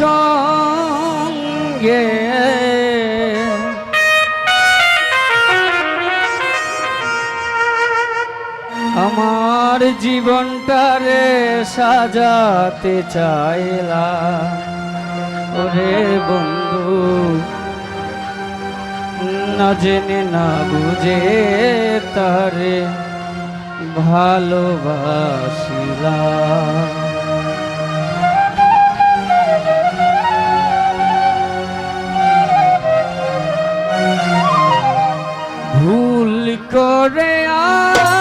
সঙ্গে। আমার জীবনটারে সাজাতে চাইলা। ওরে বন্ধু না জেনে না বুঝে তারে ভালোবাসিলা। করে আ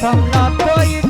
সম্রাট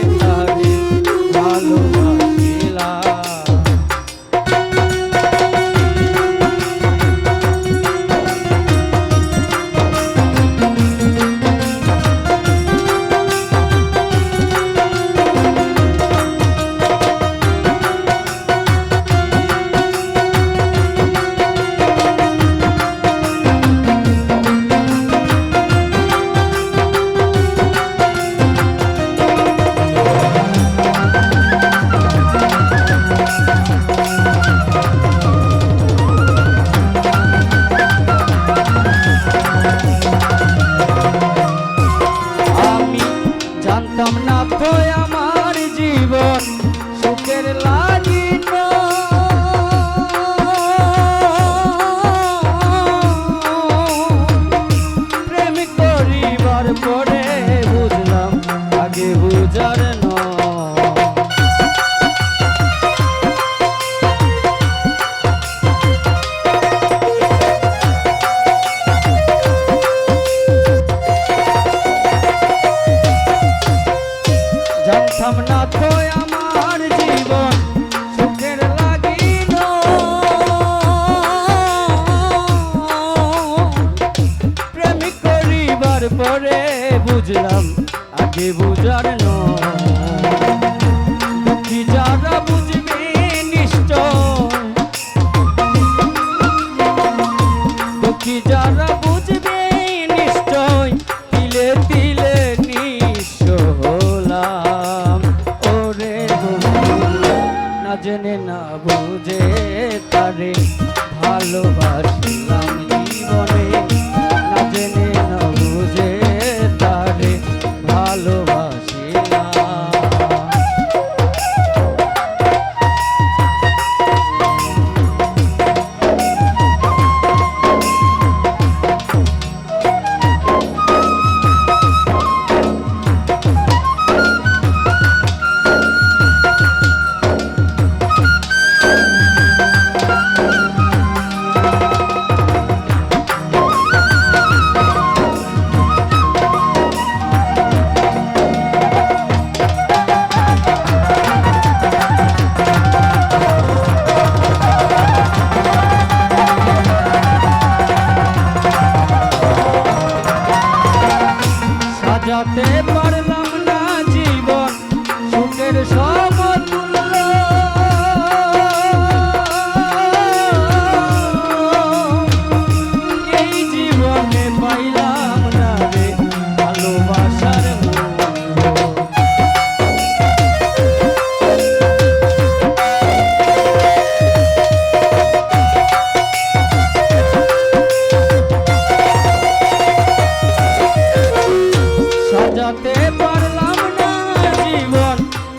জগন্নাথ জীবন সুখের করিবার পরে বুঝলাম আগে বুঝার নয়। যারা বুঝলাম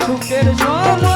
সুখের সমতুল্য